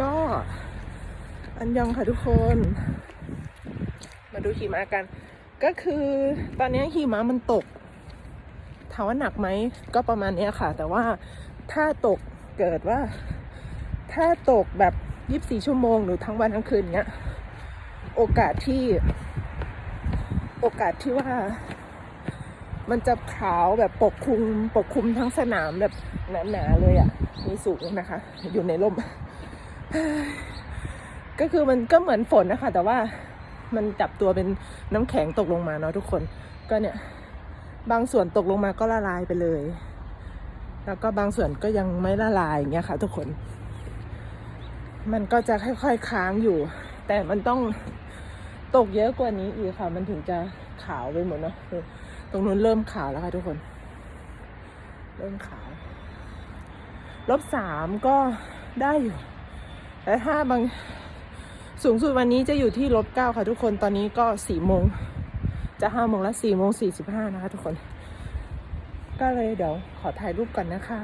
ก็อันยองค่ะทุกคน มาดูหิมะกัน ก็คือตอนนี้หิมะมันตกถามว่าหนักไหมก็ประมาณนี้ค่ะ แต่ว่าถ้าตกเกิดว่า ถ้าตกแบบ24ชั่วโมงหรือทั้งวันทั้งคืนเนี้ย โอกาสที่ โอกาสที่ว่า มันจะขาวแบบปกคลุม ปกคลุมทั้งสนามแบบหนาๆเลยอะ่ะ มีสูงนะคะ อยู่ในร่ม ก็คือมันก็เหมือนฝนนะคะ แต่ว่ามันจับตัวเป็นน้ำแข็งตกลงมาเนาะทุกคน ก็เนี่ย บางส่วนตกลงมาก็ละลายไปเลย แล้วก็บางส่วนก็ยังไม่ละลายอย่างเงี้ยค่ะ ทุกคน มันก็จะค่อยๆค้างอยู่ แต่มันต้องตกเยอะกว่านี้อีกค่ะ มันถึงจะขาวไปหมดเนาะตรงนู้นเริ่มขาวแล้วค่ะทุกคน เริ่มขาว ลบสามก็ได้อยู่ แต่ถ้าบางสูงสุดวันนี้จะอยู่ที่ลบเก้าค่ะทุกคนตอนนี้ก็สี่โมงจะห้าโมงแล้วสี่โมงสี่สิบห้านะคะทุกคน ก็เลยเดี๋ยวขอถ่ายรูปก่อนนะคะ